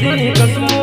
કસમો